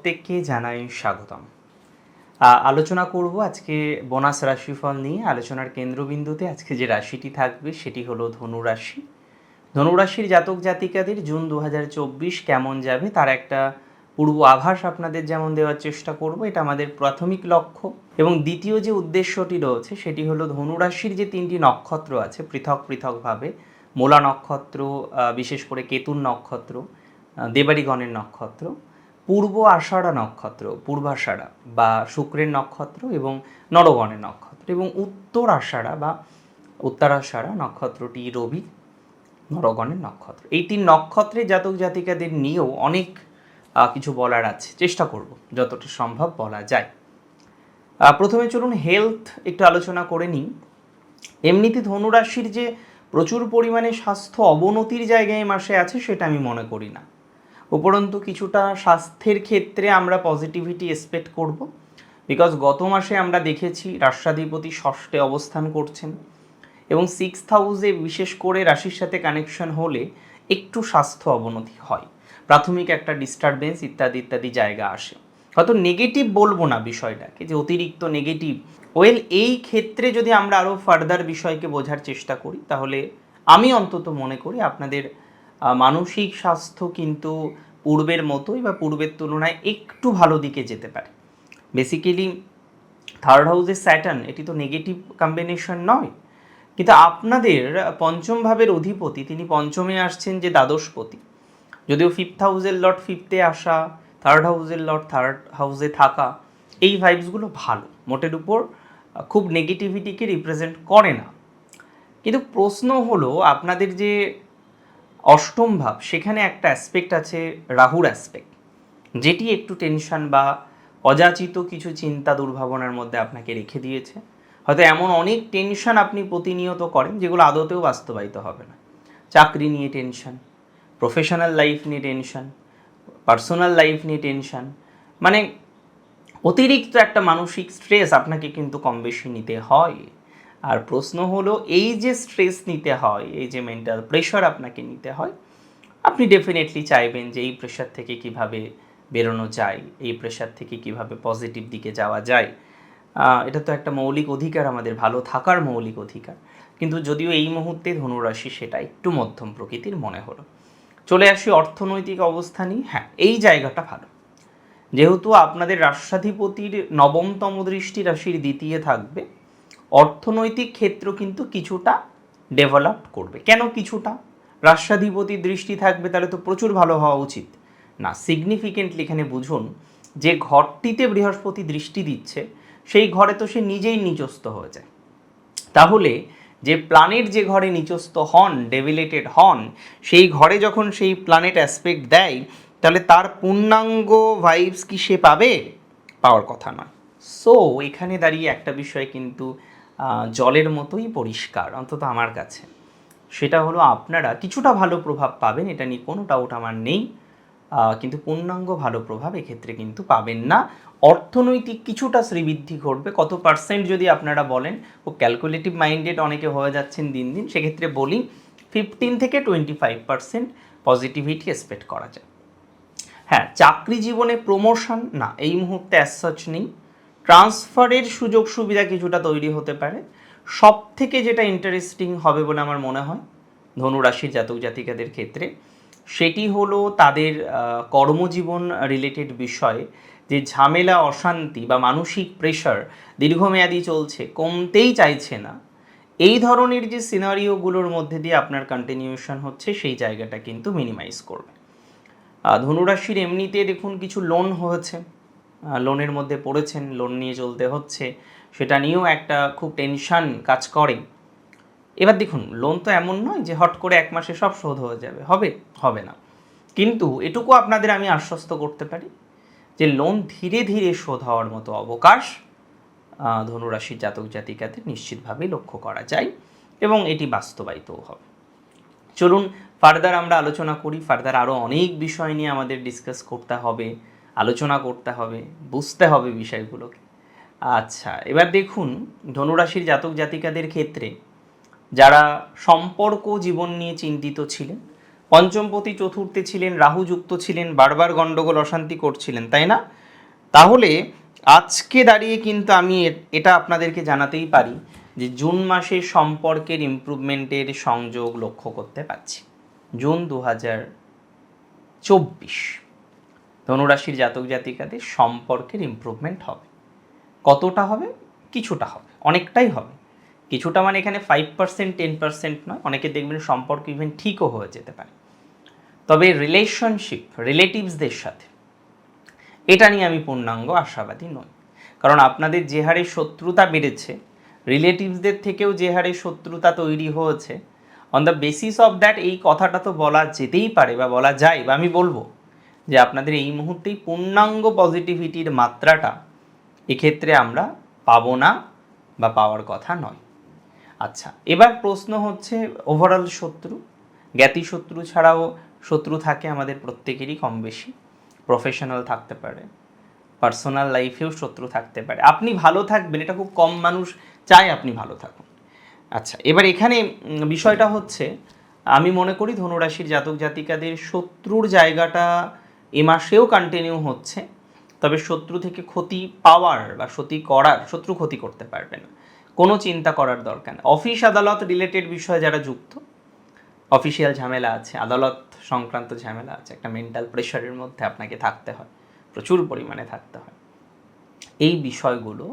প্রত্যেককে জানাই স্বাগতম। আলোচনা করব আজকে বোনাস রাশিফল নিয়ে। আলোচনার কেন্দ্রবিন্দুতে আজকে যে রাশিটি থাকবে সেটি হলো ধনু রাশি। ধনু রাশির জাতক জাতিকাদের জুন দু হাজার চব্বিশ কেমন যাবে তার একটা পূর্ব আভাস আপনাদের যেমন দেওয়ার চেষ্টা করব, এটা আমাদের প্রাথমিক লক্ষ্য। এবং দ্বিতীয় যে উদ্দেশ্যটি রয়েছে সেটি হলো ধনু রাশির যে তিনটি নক্ষত্র আছে, পৃথক পৃথকভাবে মোলা নক্ষত্র বিশেষ করে কেতুর নক্ষত্র দেবাড়িগণের নক্ষত্র। পূর্ব আষাঢ়া নক্ষত্র পূর্বাষাঢ়া বা শুক্রের নক্ষত্র এবং নরগণের নক্ষত্র এবং উত্তর আষাঢ়া বা উত্তরাষাঢ়া নক্ষত্রটি রবি, নরগণের নক্ষত্র। এই তিন নক্ষত্রের জাতক জাতিকাদের নিয়েও অনেক কিছু বলার আছে। চেষ্টা করব যতটা সম্ভব বলা যায়। প্রথমে চলুন হেলথ একটু আলোচনা করে নিই। এমনিতে ধনুরাশির যে প্রচুর পরিমাণে স্বাস্থ্য অবনতির জায়গায় মাসে আছে সেটা আমি মনে করি না। উপরন্তু কিছুটা স্বাস্থ্যের ক্ষেত্রে আমরা পজিটিভিটি এক্সপেক্ট করব বিকজ গত মাসে আমরা দেখেছি রাষ্ট্রাধিপতি ষষ্ঠে অবস্থান করছেন এবং সিক্স হাউসে বিশেষ করে রাশির সাথে কানেকশন হলে একটু স্বাস্থ্য অবনতি হয়, প্রাথমিক একটা ডিস্টারবেন্স ইত্যাদি ইত্যাদি জায়গা আসে। হয়তো নেগেটিভ বলব না বিষয়টাকে, যে অতিরিক্ত নেগেটিভ ওয়েল এই ক্ষেত্রে যদি আমরা আরও ফার্দার বিষয়কে বোঝার চেষ্টা করি, তাহলে আমি অন্তত মনে করি আপনাদের মানসিক স্বাস্থ্য কিন্তু পূর্বের মতোই বা পূর্বের তুলনায় একটু ভালো দিকে যেতে পারে। বেসিক্যালি থার্ড হাউসের স্যাটার্ন এটি তো নেগেটিভ কম্বিনেশন নয়। কিন্তু আপনাদের পঞ্চম ভাবের অধিপতি, তিনি পঞ্চমে আসছেন যে দ্বাদশপতি। যদিও ফিফথ হাউসের লট ফিফথে আসা থার্ড হাউসের লট থার্ড হাউসে থাকা, এই ভাইবসগুলো ভালো। মোটের উপর খুব নেগেটিভিটিকে রিপ্রেজেন্ট করে না। কিন্তু প্রশ্ন হলো, আপনাদের যে অষ্টম ভাব, সেখানে একটা অ্যাসপেক্ট আছে, রাহুর অ্যাসপেক্ট যেটি একটু টেনশন বা অযাচিত কিছু চিন্তা দুর্ভাবনার মধ্যে আপনাকে রেখে দিয়েছে। হয়তো এমন অনেক টেনশন আপনি প্রতিনিয়ত করেন, যেগুলো আদতেও বাস্তবায়িত হবে না। চাকরি নিয়ে টেনশন প্রফেশনাল লাইফ নিয়ে টেনশন পার্সোনাল লাইফ নিয়ে টেনশন মানে অতিরিক্ত একটা মানসিক স্ট্রেস আপনাকে কিন্তু কম বেশি নিতে হয়। আর প্রশ্ন হলো, এই যে স্ট্রেস নিতে হয়, এই যে মেন্টাল প্রেশার আপনাকে নিতে হয়, আপনি ডেফিনেটলি চাইবেন যে এই প্রেশার থেকে কীভাবে বেরোনো যায়, এই প্রেশার থেকে কীভাবে পজিটিভ দিকে যাওয়া যায়। এটা তো একটা মৌলিক অধিকার, আমাদের ভালো থাকার মৌলিক অধিকার। কিন্তু যদিও এই মুহূর্তে ধনুরাশি সেটা একটু মধ্যম প্রকৃতির মনে হলো। চলে আসি অর্থনৈতিক অবস্থানই হ্যাঁ এই জায়গাটা ভালো। যেহেতু আপনাদের রাষ্ট্রাধিপতির নবমতম দৃষ্টি রাশির দ্বিতীয় থাকবে অর্থনৈতিক ক্ষেত্র কিন্তু কিছুটা ডেভেলপ করবে। কেন কিছুটা? রাষ্ট্রাধিপতির দৃষ্টি থাকবে, তাহলে তো প্রচুর ভালো হওয়া উচিত। না সিগনিফিকেন্টলি এখানে বুঝুন যে ঘরটিতে বৃহস্পতি দৃষ্টি দিচ্ছে, সেই ঘরে তো সে নিজেই নিচস্থ হয়ে যায়। তাহলে যে প্ল্যানেট যে ঘরে নিচস্থ হন ডেভিলেটেড হন, সেই ঘরে যখন সেই প্ল্যানেট অ্যাসপেক্ট দেয়, তাহলে তার পূর্ণাঙ্গ ভাইবস কি সে পাবে? পাওয়ার কথা নয়। সো এখানে দাঁড়িয়ে একটা বিষয় কিন্তু জলের মতোই পরিষ্কার, অন্তত আমার কাছে। সেটা হলো আপনারা কিছুটা ভালো প্রভাব পাবেন, এটা নিয়ে কোনো ডাউট আমার নেই। কিন্তু পূর্ণাঙ্গ ভালো প্রভাব এক্ষেত্রে কিন্তু পাবেন না। অর্থনৈতিক কিছুটা শ্রীবৃদ্ধি ঘটবে, কত পার্সেন্ট যদি আপনারা বলেন, ও ক্যালকুলেটিভ মাইন্ডেড অনেকে হয়ে যাচ্ছেন দিন দিন, সেক্ষেত্রে বলি ফিফটিন থেকে twenty five percent positivity expect করা যায়। হ্যাঁ চাকরি জীবনে প্রমোশন না, এই মুহূর্তে অ্যাজ সাচ নেই। ট্রান্সফারের সুযোগ সুবিধা কিছুটা তৈরি হতে পারে। সব থেকে যেটা ইন্টারেস্টিং হবে বলে আমার মনে হয় ধনুরাশির জাতক জাতিকাদের ক্ষেত্রে, সেটি হলো তাদের কর্মজীবন রিলেটেড বিষয়ে যে ঝামেলা, অশান্তি বা মানসিক প্রেশার দীর্ঘমেয়াদী চলছে, কমতেই চাইছে না, এই ধরনের যে সিনারিওগুলোর মধ্যে দিয়ে আপনার কন্টিনিউশন হচ্ছে, সেই জায়গাটা কিন্তু মিনিমাইজ করবে। ধনুরাশির এমনিতে দেখুন কিছু লোন হয়েছে। লোনের মধ্যে পড়েছেন, লোন নিয়ে চলতে হচ্ছে, সেটা নিয়েও একটা খুব টেনশন কাজ করে। এবার দেখুন, লোন তো এমন নয় যে হট করে এক মাসে সব শোধ হয়ে যাবে, হবে হবে না। কিন্তু এটুকু আপনাদের আমি আশ্বস্ত করতে পারি যে লোন ধীরে ধীরে শোধ হওয়ার মতো অবকাশ ধনুরাশির জাতক জাতিকাদের নিশ্চিতভাবেই লক্ষ্য করা যায় এবং এটি বাস্তবায়িতও হবে। চলুন ফার্দার আমরা আলোচনা করি ফার্দার আরও অনেক বিষয় নিয়ে আমাদের ডিসকাস করতে হবে। আলোচনা করতে হবে, বুঝতে হবে বিষয়গুলোকে। আচ্ছা এবার দেখুন, ধনুরাশির জাতক জাতিকাদের ক্ষেত্রে যারা সম্পর্ক জীবন নিয়ে চিন্তিত ছিলেন, পঞ্চমপতি চতুর্থে ছিলেন রাহু যুক্ত ছিলেন, বারবার গণ্ডগোল অশান্তি করছিলেন, তাই না? তাহলে আজকে দাঁড়িয়ে কিন্তু আমি এটা আপনাদেরকে জানাতেই পারি যে জুন মাসে সম্পর্কের ইমপ্রুভমেন্টের সংযোগ লক্ষ্য করতে পারছি। জুন দু হাজার চব্বিশ। ধনুরাশির জাতক জাতিকাদের সম্পর্কের ইমপ্রুভমেন্ট হবে। কতটা হবে? কিছুটা হবে, অনেকটাই হবে। কিছুটা মানে এখানে ফাইভ পার্সেন্ট টেন পার্সেন্ট নয়, অনেকে দেখবেন সম্পর্ক ইভেন ঠিকও হয়ে যেতে পারে। তবে রিলেশনশিপ রিলেটিভসদের সাথে, এটা নিয়ে আমি পূর্ণাঙ্গ আশাবাদী নই। কারণ আপনাদের যে হারে শত্রুতা বেড়েছে রিলেটিভসদের থেকেও যে হারে শত্রুতা তৈরি হয়েছে on the basis of that এই কথাটা তো বলা যেতেই পারে বা বলা যায় বা আমি বলব। যে আপনাদের এই মুহূর্তেই পূর্ণাঙ্গ পজিটিভিটির মাত্রাটা এক্ষেত্রে আমরা পাবো না বা পাওয়ার কথা নয়। আচ্ছা এবার প্রশ্ন হচ্ছে ওভারঅল শত্রু, জ্ঞাতি শত্রু ছাড়াও শত্রু থাকে আমাদের প্রত্যেকেরই কম বেশি প্রফেশনাল থাকতে পারে পার্সোনাল লাইফেও শত্রু থাকতে পারে। আপনি ভালো থাকবেন, এটা খুব কম মানুষ চায় আপনি ভালো থাকুন। আচ্ছা এবার এখানে বিষয়টা হচ্ছে, আমি মনে করি ধনুরাশির জাতক জাতিকাদের শত্রুর জায়গাটা এ মাসেও কন্টিনিউ হচ্ছে, তবে শত্রু থেকে ক্ষতি পাওয়ার বা ক্ষতি করার, শত্রু ক্ষতি করতে পারবে না। কোনো চিন্তা করার দরকার নেই অফিস আদালত রিলেটেড বিষয়ে যারা যুক্ত অফিসিয়াল ঝামেলা আছে, আদালত সংক্রান্ত ঝামেলা আছে, একটা মেন্টাল প্রেশারের মধ্যে আপনাকে থাকতে হয়, প্রচুর পরিমাণে থাকতে হয়। এই বিষয়গুলো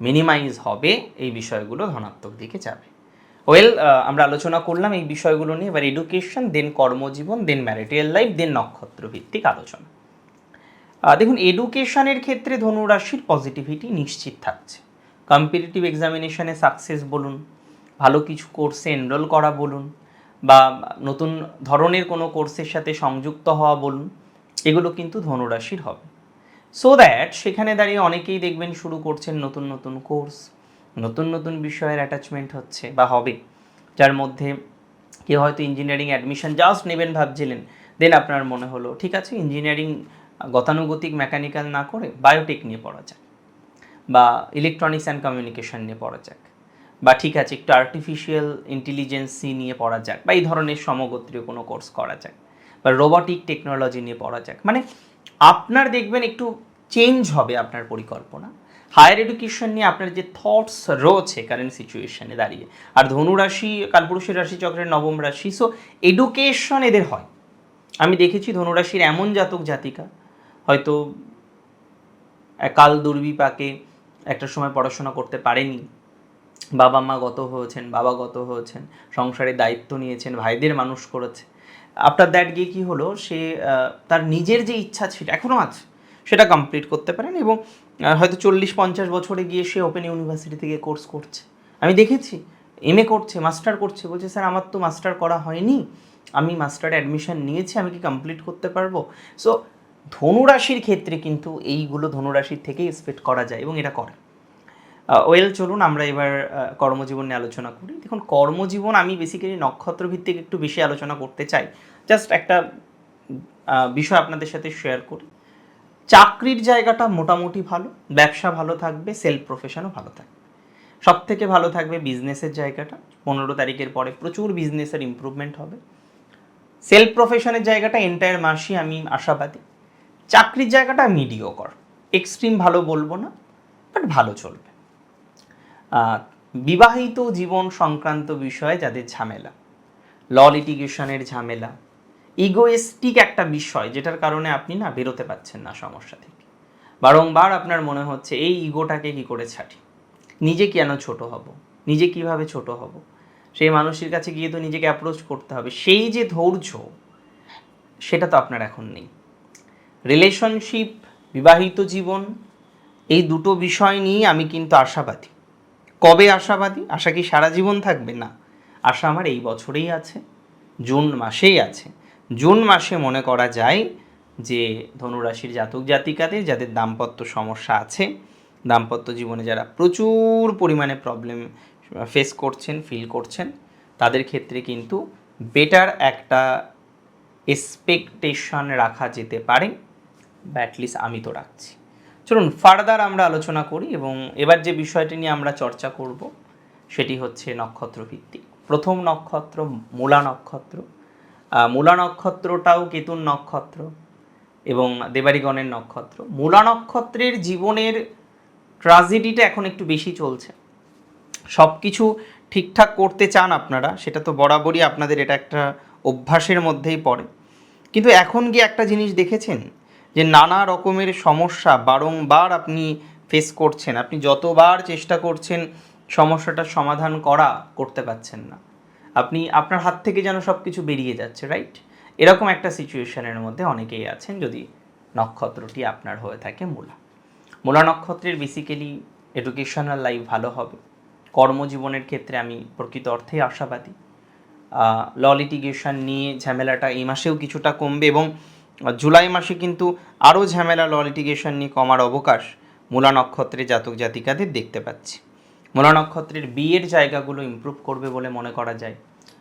মিনিমাইজ হবে, এই বিষয়গুলো ধনাত্মক দিকে যাবে। ওয়েল আমরা আলোচনা করলাম এই বিষয়গুলো নিয়ে, এবার এডুকেশন দেন কর্মজীবন দেন ম্যারিটিয়াল লাইফ দেন নক্ষত্র ভিত্তিক আলোচনা। দেখুন এডুকেশনের ক্ষেত্রে ধনুরাশির পজিটিভিটি নিশ্চিত থাকছে। কম্পিটিটিভ এক্সামিনেশনে সাকসেস বলুন, ভালো কিছু কোর্সে এনরোল করা বলুন, বা নতুন ধরনের কোনো কোর্সের সাথে সংযুক্ত হওয়া বলুন, এগুলো কিন্তু ধনুরাশির হবে। সো দ্যাট সেখানে দাঁড়িয়ে অনেকেই দেখবেন শুরু করছেন নতুন নতুন কোর্স নতুন নতুন বিষয়ের অ্যাটাচমেন্ট হচ্ছে বা হবে, যার মধ্যে কেউ হয়তো ইঞ্জিনিয়ারিং অ্যাডমিশন জাস্ট নেবেন ভাবছিলেন দেন আপনার মনে হলো, ঠিক আছে ইঞ্জিনিয়ারিং গতানুগতিক মেকানিক্যাল না করে বায়োটেক নিয়ে পড়া যাক বা ইলেকট্রনিক্স অ্যান্ড কমিউনিকেশন নিয়ে পড়া যাক বা ঠিক আছে, একটু আর্টিফিশিয়াল ইন্টেলিজেন্সি নিয়ে পড়া যাক বা এই ধরনের সমগোত্রীয় কোনো কোর্স করা যাক বা রোবটিক টেকনোলজি নিয়ে পড়া যাক। মানে আপনার দেখবেন একটু চেঞ্জ হবে আপনার পরিকল্পনা। হায়ার এডুকেশন নিয়ে আপনার যে থটস রয়েছে কারেন্ট সিচুয়েশনে দাঁড়িয়ে। আর ধনুরাশি, কালপুরুষের রাশি, চক্রের নবম রাশি সো এডুকেশন এদের হয়। আমি দেখেছি ধনুরাশির এমন জাতক, জাতিকা, হয়তো কাল দুর্বিপাকে একটা সময় পড়াশোনা করতে পারেনি। বাবা মা গত হয়েছেন, বাবা গত হয়েছেন সংসারের দায়িত্ব নিয়েছেন, ভাইদের মানুষ করেছে। আফটার দ্যাট গিয়ে কী হলো? সে তার নিজের যে ইচ্ছা ছিল এখনও আছে। সেটা কমপ্লিট করতে পারেন এবং হয়তো চল্লিশ, পঞ্চাশ বছরে গিয়ে সে ওপেন ইউনিভার্সিটি থেকে কোর্স করছে। আমি দেখেছি এম এ করছে মাস্টার করছে, বলছে, স্যার, আমার তো মাস্টার করা হয়নি। আমি মাস্টারে অ্যাডমিশন নিয়েছি, আমি কি কমপ্লিট করতে পারব? সো ধনুরাশির ক্ষেত্রে কিন্তু এইগুলো ধনুরাশির থেকেই এক্সপেক্ট করা যায় এবং এটা করে। ওয়েল চলুন আমরা এবার কর্মজীবন নিয়ে আলোচনা করি। দেখুন, কর্মজীবন আমি বেসিক্যালি নক্ষত্র ভিত্তিক একটু বেশি আলোচনা করতে চাই। জাস্ট একটা বিষয় আপনাদের সাথে শেয়ার করি। চাকরির জায়গাটা মোটামুটি ভালো, ব্যবসা ভালো থাকবে সেলফ প্রফেশনও ভালো থাকবে। সব থেকে ভালো থাকবে বিজনেসের জায়গাটা, পনেরো তারিখের পরে প্রচুর বিজনেসের ইমপ্রুভমেন্ট হবে। সেলফ প্রফেশনের জায়গাটা এন্টায়ার মাসই আমি আশাবাদী। চাকরির জায়গাটা মিডিওকর এক্সট্রিম ভালো বলব না বাট ভালো চলবে। বিবাহিত জীবন সংক্রান্ত বিষয়ে যাদের ঝামেলা ল লিটিগেশনের ঝামেলা ইগোয়েস্টিক একটা বিষয়, যেটার কারণে আপনি না বেরোতে পারছেন না সমস্যা থেকে। বারংবার আপনার মনে হচ্ছে, এই ইগোটাকে কি করে ছাড়ি? নিজে কেন ছোট হব? নিজে কীভাবে ছোট হব? সেই মানুষের কাছে গিয়ে তো নিজেকে অ্যাপ্রোচ করতে হবে। সেই যে ধৈর্য, সেটা তো আপনার এখন নেই। রিলেশনশিপ বিবাহিত জীবন, এই দুটো বিষয় নিয়ে আমি কিন্তু আশাবাদী। কবে আশাবাদী? আশা কি সারা জীবন থাকবে? না। আশা আমার এই বছরেই আছে, জুন মাসেই আছে। জুন মাসে মনে করা যায় যে ধনুরাশির জাতক জাতিকাদের যাদের দাম্পত্য সমস্যা আছে, দাম্পত্য জীবনে যারা প্রচুর পরিমাণে প্রবলেম ফেস করছেন ফিল করছেন, তাদের ক্ষেত্রে কিন্তু বেটার একটা এক্সপেকটেশন রাখা যেতে পারে। বা অ্যাটলিস্ট আমি তো রাখছি। চলুন ফার্দার আমরা আলোচনা করি এবং এবার যে বিষয়টি নিয়ে আমরা চর্চা করব, সেটি হচ্ছে নক্ষত্র ভিত্তিক প্রথম নক্ষত্র মূলা নক্ষত্র। মূলা নক্ষত্রটাও কেতুর নক্ষত্র এবং দেবারিগণের নক্ষত্র। মূলা নক্ষত্রের জীবনের ট্রাজেডিটা এখন একটু বেশি চলছে। সব কিছু ঠিকঠাক করতে চান আপনারা, সেটা তো বরাবরই আপনাদের এটা একটা অভ্যাসের মধ্যেই পড়ে। কিন্তু এখন গিয়ে একটা জিনিস দেখেছেন? যে নানা রকমের সমস্যা বারংবার আপনি ফেস করছেন। আপনি যতবার চেষ্টা করছেন সমস্যাটার সমাধান করা, করতে পারছেন না। আপনি আপনার হাত থেকে যেন সব কিছু বেরিয়ে যাচ্ছে রাইট এরকম একটা সিচুয়েশনের মধ্যে অনেকেই আছেন যদি নক্ষত্রটি আপনার হয়ে থাকে মূলা। মূলা নক্ষত্রের বেসিক্যালি এডুকেশনাল লাইফ ভালো হবে। কর্মজীবনের ক্ষেত্রে আমি প্রকৃত অর্থেই আশাবাদী। ল লিটিগেশন নিয়ে ঝামেলাটা এই মাসেও কিছুটা কমবে এবং জুলাই মাসে কিন্তু আরও ঝামেলা ল নিয়ে কমার অবকাশ মূলা নক্ষত্রে জাতক জাতিকাদের দেখতে পাচ্ছি। মূলা নক্ষত্রের বিয়ের জায়গাগুলো ইমপ্রুভ করবে বলে মনে করা যায়।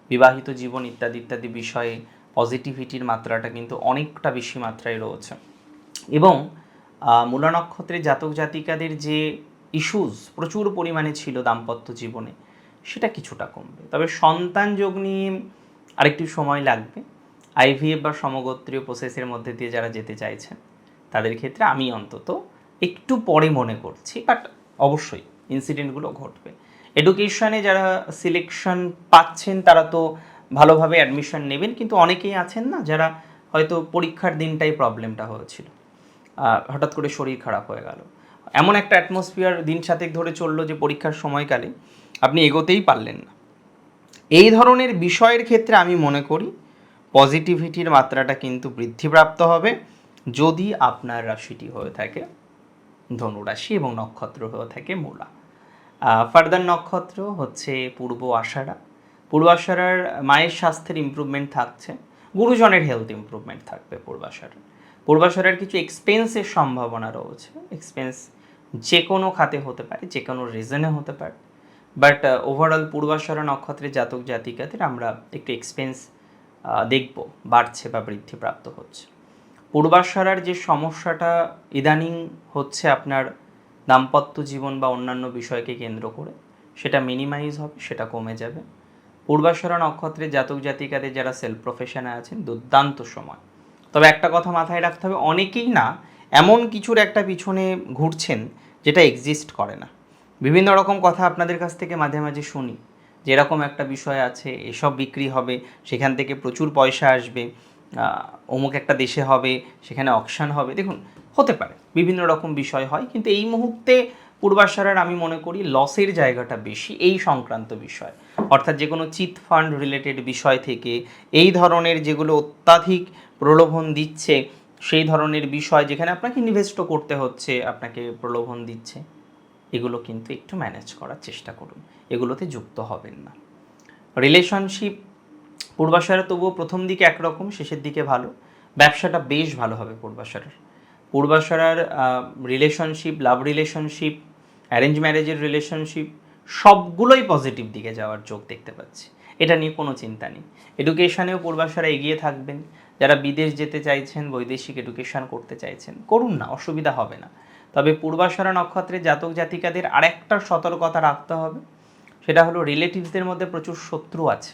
বিবাহিত জীবন ইত্যাদি ইত্যাদি বিষয়ে পজিটিভিটির মাত্রাটা কিন্তু অনেকটা বেশি মাত্রায় রয়েছে। এবং মূলা নক্ষত্রের জাতক জাতিকাদের যে ইস্যুস প্রচুর পরিমাণে ছিল দাম্পত্য জীবনে, সেটা কিছুটা কমবে। তবে সন্তান যোগ নিয়ে আরেকটু সময় লাগবে। আইভিএফ বা সমগোত্রীয় প্রসেসের মধ্যে দিয়ে যারা যেতে চাইছেন, তাদের ক্ষেত্রে আমি অন্তত একটু পরে মনে করছি বাট অবশ্যই ইনসিডেন্টগুলো ঘটবে। এডুকেশনে যারা সিলেকশন পাচ্ছেন, তারা তো ভালোভাবে অ্যাডমিশন নেবেন, কিন্তু অনেকেই আছেন না যারা হয়তো পরীক্ষার দিনটাই প্রবলেমটা হয়েছিল। হঠাৎ করে শরীর খারাপ হয়ে গেল। এমন একটা অ্যাটমসফিয়ার দিন সাতেক ধরে চলল যে পরীক্ষার সময়কালে আপনি এগোতেই পারলেন না। এই ধরনের বিষয়ের ক্ষেত্রে আমি মনে করি পজিটিভিটির মাত্রাটা কিন্তু বৃদ্ধিপ্রাপ্ত হবে যদি আপনার রাশিটি হয়ে থাকে ধনু রাশি এবং নক্ষত্র হয়ে থাকে মূলা। ফার্দার নক্ষত্র হচ্ছে পূর্ব আষাঢ়া। পূর্ব আষাঢ়ার মায়ের স্বাস্থ্যের ইমপ্রুভমেন্ট থাকছে, গুরুজনের হেলথ ইমপ্রুভমেন্ট থাকবে পূর্বাষাঢ়ার পূর্বাষাঢ়ার কিছু এক্সপেন্সের সম্ভাবনা রয়েছে এক্সপেন্স যে কোনো খাতে হতে পারে, যে কোনো রিজনে হতে পারে। বাট ওভারঅল পূর্বাষাঢ়া নক্ষত্রের জাতক জাতিকাদের আমরা একটু এক্সপেন্স দেখব, বাড়ছে বা বৃদ্ধিপ্রাপ্ত হচ্ছে। পূর্বাশরার যে সমস্যাটা ইদানিং হচ্ছে আপনার দাম্পত্য জীবন বা অন্যান্য বিষয়কে কেন্দ্র করে। সেটা মিনিমাইজ হবে, সেটা কমে যাবে। পূর্বাশারা নক্ষত্রের জাতক জাতিকাদের যারা সেলফ প্রফেশনে আছেন, দুর্দান্ত সময়। তবে একটা কথা মাথায় রাখতে হবে, অনেকেই না এমন কিছুর একটা পিছনে ঘুরছেন যেটা এক্সিস্ট করে না। বিভিন্ন রকম কথা আপনাদের কাছ থেকে মাঝে মাঝে শুনি, যে এরকম একটা বিষয় আছে, এসব বিক্রি হবে, সেখান থেকে প্রচুর পয়সা আসবে অমুক একটা দেশে হবে, সেখানে অকশান হবে। দেখুন হতে পারে, বিভিন্ন রকম বিষয় হয়, কিন্তু এই মুহূর্তে পূর্বাশারার আমি মনে করি লসের জায়গাটা বেশি এই সংক্রান্ত বিষয়। অর্থাৎ যে কোনো চিট ফান্ড রিলেটেড বিষয় থেকে এই ধরনের যেগুলো অত্যাধিক প্রলোভন দিচ্ছে, সেই ধরনের বিষয় যেখানে আপনাকে ইনভেস্টও করতে হচ্ছে, আপনাকে প্রলোভন দিচ্ছে, এগুলো কিন্তু একটু ম্যানেজ করার চেষ্টা করুন। এগুলোতে যুক্ত হবেন না। রিলেশনশিপ পূর্বাশারা তবুও প্রথম দিকে একরকম, শেষের দিকে ভালো। ব্যবসাটা বেশ ভালো হবে পূর্বাশারার। পূর্বাশারার রিলেশনশিপ লাভ রিলেশনশিপ অ্যারেঞ্জ ম্যারেজের রিলেশনশিপ সবগুলোই পজিটিভ দিকে যাওয়ার যোগ দেখতে পাচ্ছি। এটা নিয়ে কোনো চিন্তা নেই। এডুকেশনেও পূর্বাশারা এগিয়ে থাকবেন। যারা বিদেশ যেতে চাইছেন, বৈদেশিক এডুকেশন করতে চাইছেন, করুন না, অসুবিধা হবে না। তবে পূর্বাশারা নক্ষত্রে জাতক জাতিকাদের আরেকটা সতর্কতা রাখতে হবে। সেটা হলো রিলেটিভসদের মধ্যে প্রচুর শত্রু আছে।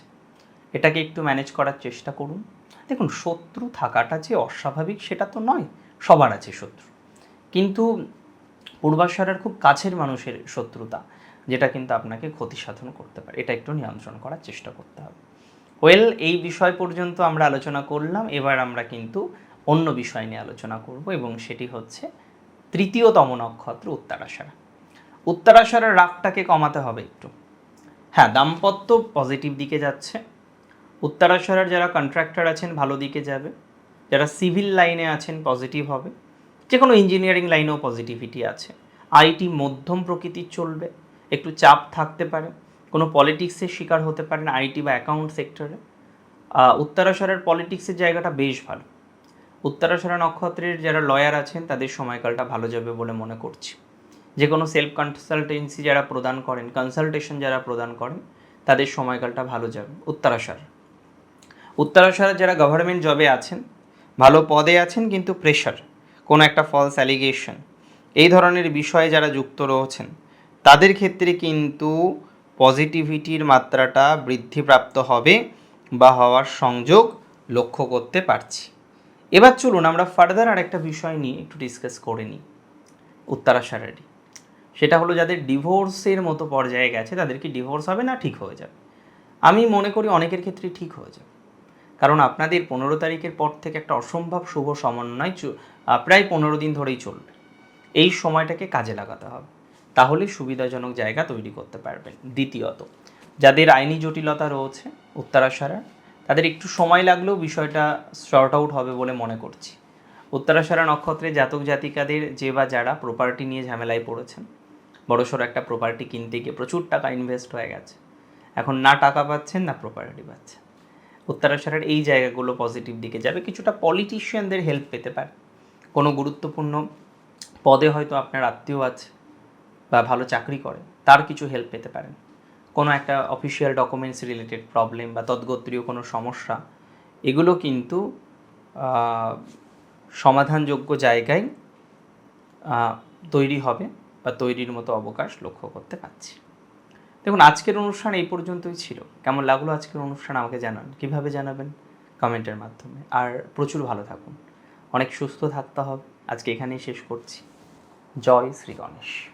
এটাকে একটু ম্যানেজ করার চেষ্টা করুন। দেখুন, শত্রু থাকাটা যে অস্বাভাবিক, সেটা তো নয়। সবার আছে শত্রু। কিন্তু পূর্বাশারার খুব কাছের মানুষের শত্রুতা, যেটা কিন্তু আপনাকে ক্ষতি সাধন করতে পারে। এটা একটু নিয়ন্ত্রণ করার চেষ্টা করতে হবে। ওয়েল, এই বিষয় পর্যন্ত আমরা আলোচনা করলাম। এবার আমরা কিন্তু অন্য বিষয় নিয়ে আলোচনা করব এবং সেটি হচ্ছে তৃতীয়তম নক্ষত্র উত্তরাশারা। উত্তরাশারার রাগটাকে কমাতে হবে একটু। হ্যাঁ দাম্পত্য পজিটিভ দিকে যাচ্ছে। উত্তরাশারার যারা কন্ট্রাক্টর আছেন, ভালো দিকে যাবে। যারা সিভিল লাইনে আছেন পজিটিভ হবে যে কোনো ইঞ্জিনিয়ারিং লাইনেও পজিটিভিটি আছে আইটি মধ্যম প্রকৃতির চলবে, একটু চাপ থাকতে পারে, কোনো পলিটিক্সের শিকার হতে পারেন আইটি বা অ্যাকাউন্ট সেক্টরে উত্তরাশারের পলিটিক্সের জায়গাটা বেশ ভালো। উত্তরাশারা নক্ষত্রের যারা লয়ার আছেন, তাদের সময়কালটা ভালো যাবে বলে মনে করছি। যে কোনো সেলফ কনসালটেন্সি যারা প্রদান করেন কনসালটেশন যারা প্রদান করেন, তাদের সময়কালটা ভালো যাবে উত্তরাশার। উত্তরাশারা যারা গভর্নমেন্ট জবে আছেন ভালো পদে আছেন কিন্তু প্রেশার কোনো একটা ফলস অ্যালিগেশন এই ধরনের বিষয়ে যারা যুক্ত রয়েছেন, তাদের ক্ষেত্রে কিন্তু পজিটিভিটির মাত্রাটা বৃদ্ধিপ্রাপ্ত হবে বা হওয়ার সংযোগ লক্ষ্য করতে পারছি। এবার চলুন আমরা ফার্দার আর একটা বিষয় নিয়ে একটু ডিসকাস করে নিই। উত্তরাশারারি সেটা হলো যাদের ডিভোর্সের মতো পর্যায়ে গেছে, তাদের কি ডিভোর্স হবে না ঠিক হয়ে যাবে? আমি মনে করি অনেকের ক্ষেত্রে ঠিক হয়ে যাবে। কারণ আপনাদের পনেরো তারিখের পর থেকে একটা অসম্ভব শুভ সমন্বয় প্রায় পনেরো দিন ধরেই চলবে। এই সময়টাকে কাজে লাগাতে হবে। তাহলে সুবিধাজনক জায়গা তৈরি করতে পারবেন। দ্বিতীয়ত, যাদের আইনি জটিলতা রয়েছে উত্তরাশারা, তাদের একটু সময় লাগলেও বিষয়টা শর্ট আউট হবে বলে মনে করছি। উত্তরাশারা নক্ষত্রে জাতক জাতিকাদের যে বা যারা প্রপার্টি নিয়ে ঝামেলায় পড়েছেন, বড়সড় একটা প্রপার্টি কিনতে গিয়ে প্রচুর টাকা ইনভেস্ট হয়ে গেছে। এখন না টাকা পাচ্ছেন, না প্রপার্টি পাচ্ছেন। উত্তরাশারের এই জায়গাগুলো পজিটিভ দিকে যাবে। কিছুটা পলিটিশিয়ানদের হেল্প পেতে পারে। কোনো গুরুত্বপূর্ণ পদে হয়তো আপনার আত্মীয় আছে বা ভালো চাকরি করে, তার কিছু হেল্প পেতে পারেন। কোনো একটা অফিসিয়াল ডকুমেন্টস রিলেটেড প্রবলেম বা তদ্গোত্রীয় কোনো সমস্যা, এগুলো কিন্তু সমাধানযোগ্য জায়গায় তৈরি হবে বা তৈরির মতো অবকাশ লক্ষ্য করতে পারছি। দেখুন, আজকের অনুষ্ঠান এই পর্যন্তই ছিল। কেমন লাগল আজকের অনুষ্ঠান আমাকে জানান। কীভাবে জানাবেন? কমেন্টের মাধ্যমে। আর প্রচুর ভালো থাকুন। অনেক সুস্থ থাকতে হবে। আজকে এখানেই শেষ করছি। জয় শ্রী গণেশ।